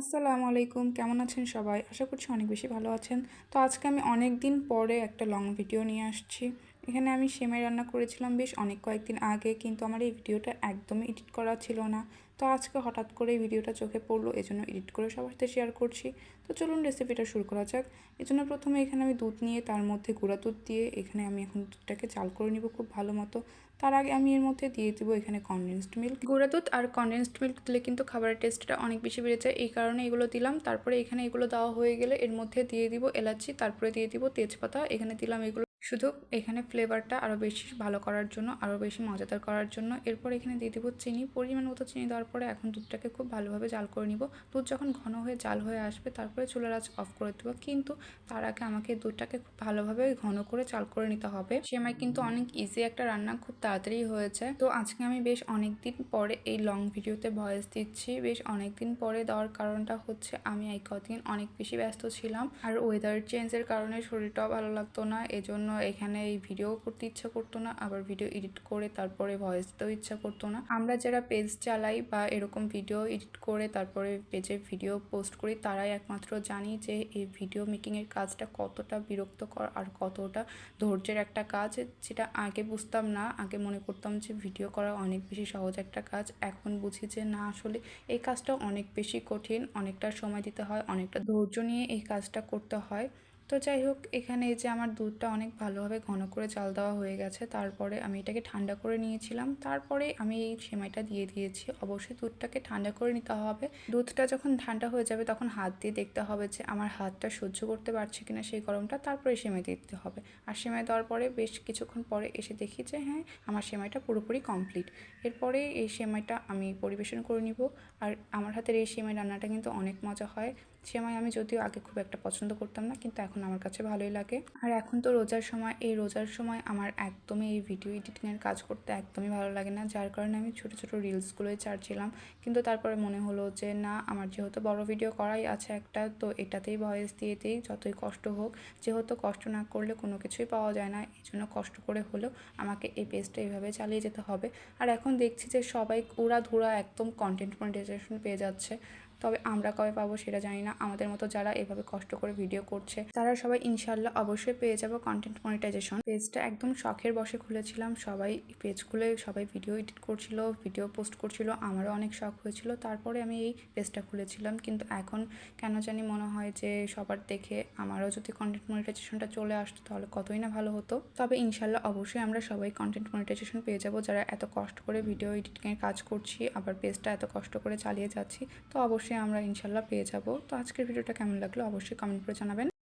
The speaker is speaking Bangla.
আসসালামু আলাইকুম, কেমন আছেন সবাই? আশা করছি অনেক বেশি ভালো আছেন। তো আজকে আমি অনেক দিন পরে একটা লং ভিডিও নিয়ে আসছি। এখানে আমি সেমাই রান্না করেছিলাম বেশ অনেক কয়েকদিন আগে, কিন্তু আমার এই ভিডিওটা একদমই এডিট করা ছিল না। তো আজকে হঠাৎ করে ভিডিওটা চোখে পড়ল, এজন্য এডিট করে সবার সাথে শেয়ার করছি। তো চলুন রেসিপিটা শুরু করা যাক। এজন্য প্রথমে এখানে আমি দুধ নিয়ে, তার মধ্যে গুঁড়া দুধ দিয়ে এখানে আমি এখন দুধটাকে চাল করে নিব খুব ভালো মতো। তার আগে আমি এর মধ্যে দিয়ে দেবো এখানে কনডেন্সড মিল্ক গুঁড়া দুধ আর কনডেন্সড মিল্ক দিলে কিন্তু খাবারের টেস্টটা অনেক বেশি বেড়ে যায়। এই কারণে এগুলো দিলাম। তারপরে এখানে এগুলো দেওয়া হয়ে গেলে এর মধ্যে দিয়ে দিব এলাচি, তারপরে দিয়ে দিব তেজপাতা। এখানে দিলাম এগুলো শুধু এখানে ফ্লেভারটা আরও বেশি ভালো করার জন্য আরও বেশি মজাদার করার জন্য। এরপর এখানে দিয়ে দেবো চিনি। পরিমাণ মতো চিনি দেওয়ার পরে এখন দুধটাকে খুব ভালোভাবে জাল করে নিব। দুধ যখন ঘন হয়ে জাল হয়ে আসবে, তারপরে চুলার আঁচ অফ করে দেবো। কিন্তু তার আগে আমাকে দুধটাকে খুব ভালোভাবে ঘন করে চাল করে নিতে হবে। সেমাই কিন্তু অনেক ইজি একটা রান্না, খুব তাড়াতাড়ি হয়েছে তো আজকে আমি বেশ অনেক দিন পরে এই লং ভিডিওতে ভয়েস দিচ্ছি। বেশ অনেক দিন পরে দেওয়ার কারণটা হচ্ছে আমি এই কদিন অনেক বেশি ব্যস্ত ছিলাম। আর ওয়েদার চেঞ্জের কারণে শরীরটাও ভালো লাগতো না। এজন্য এখানে এই ভিডিও করতে ইচ্ছা করতো না, আবার ভিডিও এডিট করে তারপরে ভয়েস দিতেও ইচ্ছা করতো না। আমরা যারা পেজ চালাই বা এরকম ভিডিও এডিট করে তারপরে পেজে ভিডিও পোস্ট করি, তারাই একমাত্র জানি যে এই ভিডিও মেকিংয়ের কাজটা কতটা বিরক্তকর আর কতটা ধৈর্যের একটা কাজ। যেটা আগে বুঝতাম না, আগে মনে করতাম যে ভিডিও করা অনেক বেশি সহজ একটা কাজ। এখন বুঝি যে না, আসলে এই কাজটা অনেক বেশি কঠিন, অনেকটা সময় দিতে হয়, অনেকটা ধৈর্য নিয়ে এই কাজটা করতে হয়। তো যাই হোক এখানে যে আমার দুধটা অনেক ভালোভাবে ঘন করে চাল দেওয়া হয়ে গেছে, তারপরে আমি এটাকে ঠান্ডা করে নিয়েছিলাম। তারপরে আমি এই সেমাইটা দিয়ে দিয়েছি। অবশ্যই দুধটাকে ঠান্ডা করে নিতে হবে। দুধটা যখন ঠান্ডা হয়ে যাবে, তখন হাত দিয়ে দেখতে হবে যে আমার হাতটা সহ্য করতে পারছে কিনা সেই গরমটা, তারপরে সেমাই দিতে হবে। আর সেমাই দেওয়ার পরে বেশ কিছুক্ষণ পরে এসে দেখি যে হ্যাঁ আমার সেমাইটা পুরোপুরি কমপ্লিট। এরপরে এই সেমাইটা আমি পরিবেশন করে নিব। আর আমার হাতের এই সেমাই রান্নাটা কিন্তু অনেক মজা হয়। সেমাই আমি যদিও আগে খুব একটা পছন্দ করতাম না, কিন্তু এখন আমার কাছে ভালোই লাগে। আর এখন তো রোজার সময়, এই রোজার সময় আমার একদমই এই ভিডিও এডিটিংয়ের কাজ করতে একদমই ভালো লাগে না। যার কারণে আমি ছোটো ছোটো রিলসগুলোই ছাড়ছিলাম। কিন্তু তারপরে মনে হলো যে, না, আমার যেহেতু বড় ভিডিও করাই আছে একটা, তো এটাতেই ভয়েস দিয়েতেই যতই কষ্ট হোক। যেহেতু কষ্ট না করলে কোনো কিছুই পাওয়া যায় না, এই জন্য কষ্ট করে হলেও আমাকে এই পেজটা এইভাবে চালিয়ে যেতে হবে। আর এখন দেখছি যে, সবাই উড়া ধুরা একদম কন্টেন্ট মনিটাইজেশন পেয়ে যাচ্ছে। তবে আমরা কবে পাবো সেটা জানি না। আমাদের মতো যারা এভাবে কষ্ট করে ভিডিও করছে, তারা সবাই ইনশাল্লাহ অবশ্যই পেয়ে যাব কন্টেন্ট মনিটাইজেশন পেজটা একদম শখের বসে খুলেছিলাম। সবাই পেজ খুলে সবাই ভিডিও এডিট করছিল ভিডিও পোস্ট করছিল, আমারও অনেক শখ হয়েছিল। তারপরে আমি এই পেজটা খুলেছিলাম। কিন্তু এখন কেন জানি মনে হয় যে সবার দেখে আমারও যদি কন্টেন্ট মনিটাইজেশনটা চলে আসতো তাহলে কতই না ভালো হতো। তবে ইনশাল্লাহ অবশ্যই আমরা সবাই কন্টেন্ট মনিটাইজেশন পেয়ে যাব। যারা এত কষ্ট করে ভিডিও এডিটিংয়ের কাজ করছি, আবার পেজটা এত কষ্ট করে চালিয়ে যাচ্ছি, তো অবশ্যই আমরা ইনশাল্লাহ পেয়ে যাব। তো আজকের ভিডিওটা কেমন লাগল অবশ্যই কমেন্ট করে জানাবেন।